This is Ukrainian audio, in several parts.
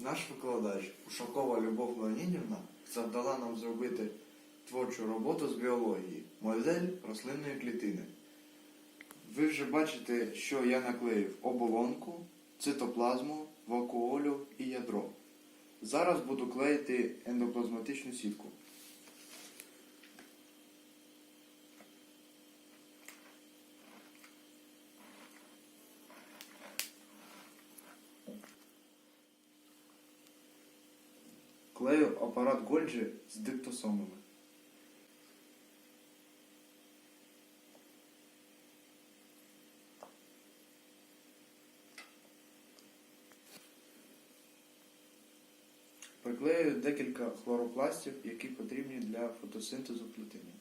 Наш викладач Ушакова Любов Леонідівна завдала нам зробити творчу роботу з біології, модель рослинної клітини. Ви вже бачите, що я наклеїв оболонку, цитоплазму, вакуолю і ядро. Зараз буду клеїти ендоплазматичну сітку. Клею апарат Гольджі з диктосомами. Приклею декілька хлоропластів, які потрібні для фотосинтезу клітини.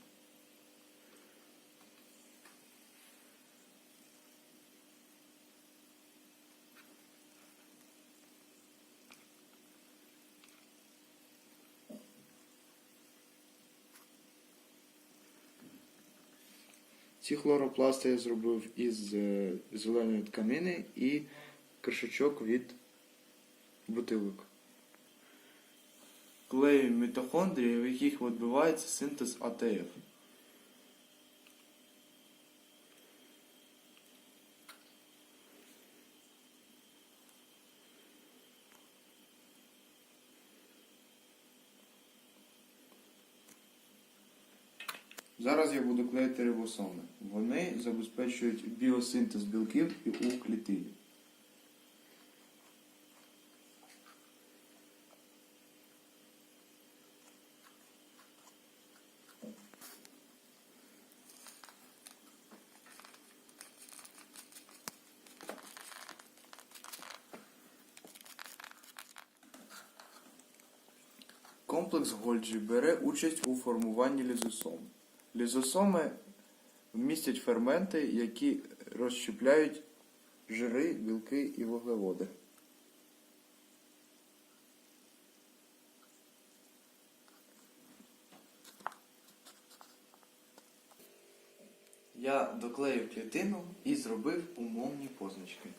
Ці хлоропласти я зробив із е, зеленої тканини і кришечок від бутилок. Клею мітохондрії, в яких відбувається синтез АТФ. Зараз я буду клеїти рибосоми. Вони забезпечують біосинтез білків і у клітині. Комплекс Гольджі бере участь у формуванні лізосом. Лізосоми містять ферменти, які розщепляють жири, білки і вуглеводи. Я доклеїв клітину і зробив умовні позначки.